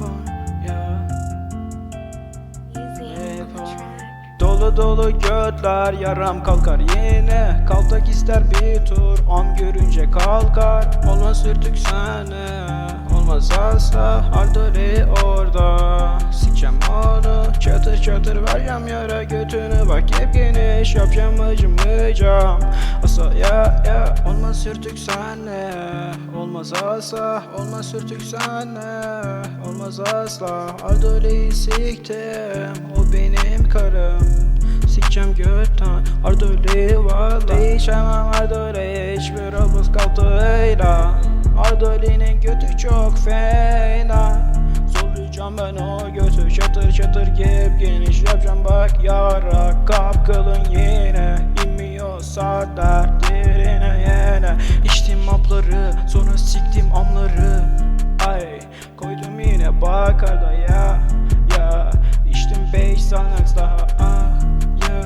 Yeah. On track. Dolu dolu götler yaram kalkar yine. Kaltak ister bir tur am görünce kalkar. Olmaz sürtük seni Olmaz asla. Ardori orada Sikeceğim onu. Çatır çatır vereceğim yara götünü. Bak hep geniş yapacağım acımayacağım Asa ya ya Olmaz sürtük seni Olmaz asla Olmaz sürtük seni Olmaz asla Ardoli'yi siktim O benim karım. Sikeceğim götten Ardoli valla Değişemem Ardoli Hiçbir obuz kaltıyla Ardoli'nin götü çok fena. Zorlayacağım ben o götü. Çatır çatır gep geniş Yapacağım bak yara. Kapkılın yine İnmiyor saatler Sonra siktim amları. Ay koydum yine bakarda ya Ya. İçtim 5 Xanax daha. Ah ya.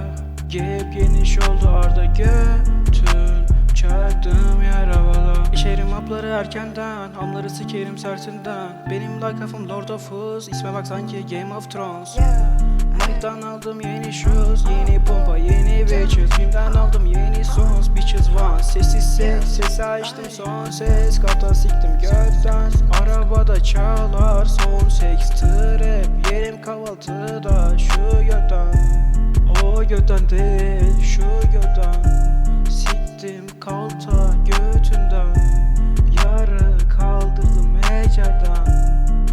Gep geniş oldu arda götün Çaktım yaravala İçerim hapları erkenden Hamları sikerim sertinden. Benim lakafım Lord of Fuzz İsme bak sanki Game of Thrones. Mike'dan aldım yeni shoes Yeni pompa yeni bitches Bim'den aldım ses açtım son ses Kata siktim götten Arabada çalar son seks Trap. Yerim kahvaltıda Şu götten O götten değil Şu götten Siktim kalta götünden Yarı kaldırdım ecelden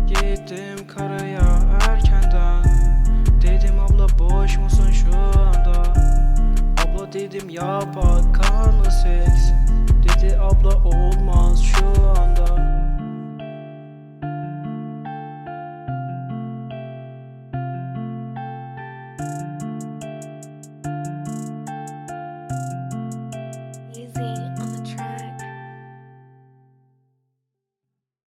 Gittim karaya erkenden. Dedim abla boş musun şu anda? Abla dedim yapak